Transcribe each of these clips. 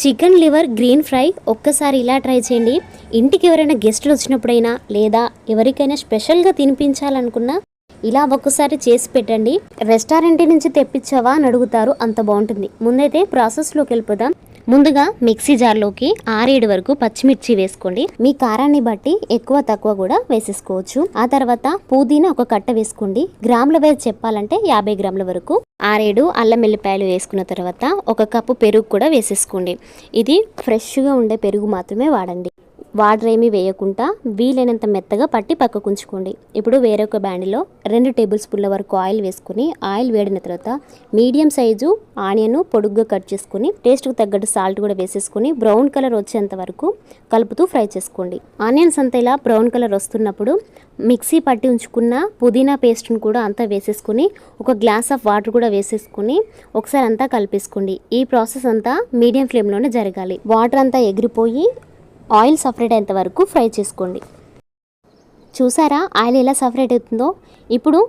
Chicken liver green fry ఒక్కసారి ఇలా try చేయండి. ఇంటికి ఎవరైనా గెస్టులు వచ్చినప్పుడైనా లేదా ఎవరికైనా స్పెషల్గా తినిపించాలనుకున్నా ఇలా ఒక్కసారి చేసి పెట్టండి. రెస్టారెంట్ నుంచి తెప్పించావా అని అడుగుతారు అంత బాగుంటుంది. ముందైతే ప్రాసెస్లోకి వెళ్ళిపోదాం. ముందుగా మిక్సీ జార్లోకి ఆరేడు వరకు పచ్చిమిర్చి వేసుకోండి. మీ కారాన్ని బట్టి ఎక్కువ తక్కువ కూడా వేసేసుకోవచ్చు. ఆ తర్వాత పుదీనా ఒక కట్ట వేసుకోండి. గ్రాముల వైజ్ చెప్పాలంటే యాభై గ్రాముల వరకు. ఆరేడు అల్లం వెల్లిపాయలు వేసుకున్న తర్వాత ఒక కప్పు పెరుగు కూడా వేసేసుకోండి. ఇది ఫ్రెష్గా ఉండే పెరుగు మాత్రమే వాడండి. వాటర్ ఏమీ వేయకుండా వీలైనంత మెత్తగా పట్టి పక్కకు ఉంచుకోండి. ఇప్పుడు వేరొక బ్యాండ్లో రెండు టేబుల్ స్పూన్ల వరకు ఆయిల్ వేసుకుని ఆయిల్ వేడిన తర్వాత మీడియం సైజు ఆనియన్ పొడుగ్గా కట్ చేసుకుని టేస్ట్కి తగ్గట్టు సాల్ట్ కూడా వేసేసుకుని బ్రౌన్ కలర్ వచ్చేంత వరకు కలుపుతూ ఫ్రై చేసుకోండి. ఆనియన్స్ అంతా ఇలా బ్రౌన్ కలర్ వస్తున్నప్పుడు మిక్సీ పట్టి ఉంచుకున్న పుదీనా పేస్ట్ను కూడా అంతా వేసేసుకుని ఒక గ్లాస్ ఆఫ్ వాటర్ కూడా వేసేసుకుని ఒకసారి అంతా కలిపేసుకోండి. ఈ ప్రాసెస్ అంతా మీడియం ఫ్లేమ్లోనే జరగాలి. వాటర్ అంతా ఎగిరిపోయి ఆయిల్ సపరేట్ అయ్యేంత వరకు ఫ్రై చేసుకోండి. చూసారా? ఆయిల్ ఎలా సపరేట్ అవుతుందో? ఇప్పుడు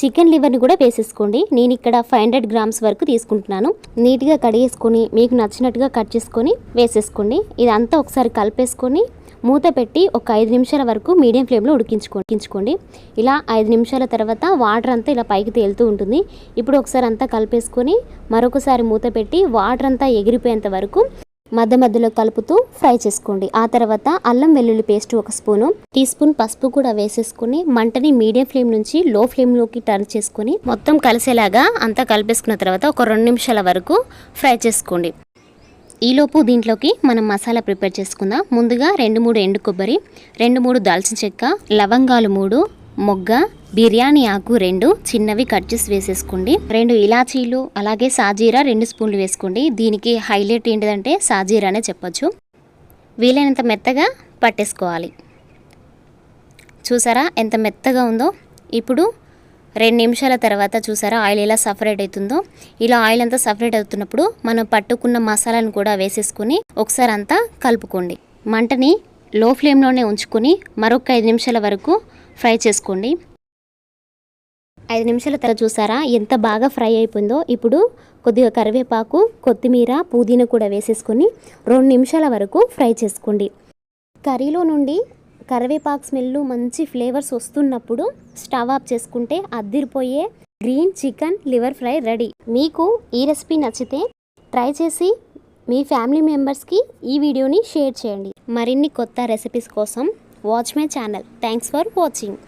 చికెన్ లివర్ని కూడా వేసేసుకోండి. నేను ఇక్కడ ఫైవ్ హండ్రెడ్ గ్రామ్స్ వరకు తీసుకుంటున్నాను. నీట్గా కడిగేసుకొని మీకు నచ్చినట్టుగా కట్ చేసుకొని వేసేసుకోండి. ఇదంతా ఒకసారి కలిపేసుకొని మూత పెట్టి ఒక ఐదు నిమిషాల వరకు మీడియం ఫ్లేమ్లో ఉడికించుకో ఉడికించుకోండి. ఇలా ఐదు నిమిషాల తర్వాత వాటర్ అంతా ఇలా పైకి తేలుతూ ఉంటుంది. ఇప్పుడు ఒకసారి అంతా కలిపేసుకొని మరొకసారి మూత పెట్టి వాటర్ అంతా ఎగిరిపోయేంత వరకు మధ్య మధ్యలో కలుపుతూ ఫ్రై చేసుకోండి. ఆ తర్వాత అల్లం వెల్లుల్లి పేస్ట్ ఒక స్పూను టీ స్పూన్ పసుపు కూడా వేసేసుకుని మంటని మీడియం ఫ్లేమ్ నుంచి లో ఫ్లేమ్లోకి టర్న్ చేసుకుని మొత్తం కలిసేలాగా అంతా కలిపేసుకున్న తర్వాత ఒక రెండు నిమిషాల వరకు ఫ్రై చేసుకోండి. ఈలోపు దీంట్లోకి మనం మసాలా ప్రిపేర్ చేసుకుందాం. ముందుగా రెండు మూడు ఎండు కొబ్బరి రెండు మూడు దాల్చిన చెక్క లవంగాలు మూడు మొగ్గ బిర్యానీ ఆకు రెండు చిన్నవి కట్ చేసి వేసేసుకోండి. రెండు ఇలాచీలు అలాగే సాజీరా రెండు స్పూన్లు వేసుకోండి. దీనికి హైలైట్ ఏంటిదంటే సాజీరానే చెప్పొచ్చు. వీలైనంత మెత్తగా పట్టేసుకోవాలి. చూసారా ఎంత మెత్తగా ఉందో? ఇప్పుడు రెండు నిమిషాల తర్వాత చూసారా ఆయిల్ ఎలా సపరేట్ అవుతుందో? ఇలా ఆయిల్ అంతా సపరేట్ అవుతున్నప్పుడు మనం పట్టుకున్న మసాలాను కూడా వేసేసుకుని ఒకసారి అంతా కలుపుకోండి. మంటని లో ఫ్లేమ్లోనే ఉంచుకొని మరొక ఐదు నిమిషాల వరకు ఫ్రై చేసుకోండి. ఐదు నిమిషాల తర్వాత చూసారా ఎంత బాగా ఫ్రై అయిపోయిందో? ఇప్పుడు కొద్దిగా కరివేపాకు కొత్తిమీర పుదీనా కూడా వేసేసుకొని రెండు నిమిషాల వరకు ఫ్రై చేసుకోండి. కర్రీలో నుండి కరివేపాకు స్మెల్ మంచి ఫ్లేవర్స్ వస్తున్నప్పుడు స్టవ్ ఆఫ్ చేసుకుంటే అద్దిరిపోయే green chicken liver fry ready. మీకు ఈ రెసిపీ నచ్చితే ట్రై చేసి మీ ఫ్యామిలీ మెంబర్స్కి ఈ వీడియోని షేర్ చేయండి. మరిన్ని కొత్త రెసిపీస్ కోసం watch my channel. Thanks for watching.